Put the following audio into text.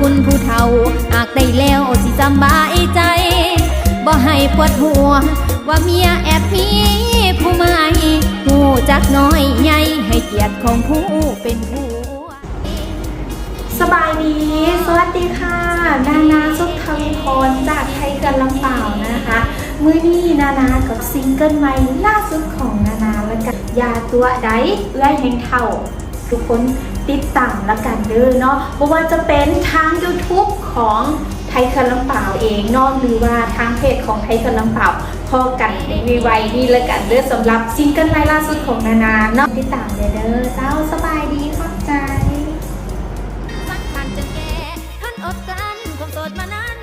คุณผู้เฒ่าหากได้แล้วสิสำบายใจ บ่ให้ปวดหัว ว่าเมียแอบมีผู้ใหม่หูจักน้อยใหญ่ให้เกียรติของผู้เป็นผัวสบายดี สวัสดีค่ะ นานาสุขทวิพรจากไทยกันลำเปล่านะคะ มื้อนี้นานากับซิงเกิลใหม่ล่าสุดของนานาแล้วกันยาตัวใดเอื้อยแห่งเท่า ทุกคน ติดตามแล้วกันเด้อเนาะเพราะว่าจะเป็นทาง YouTube ของไทยคันลำเปล่าเองนอกหรือว่าทางเพจของไทยคันลำเปล่าพอกันในวีไวนี่แล้วกันเด้อสำหรับซิงเกิลไลล่าสุดของนานาเนาะติดตามเด้อเด้อเจ้าสบายดีขอบใจสักพันจนแก่ทนอดกลั้นความโสดมานาน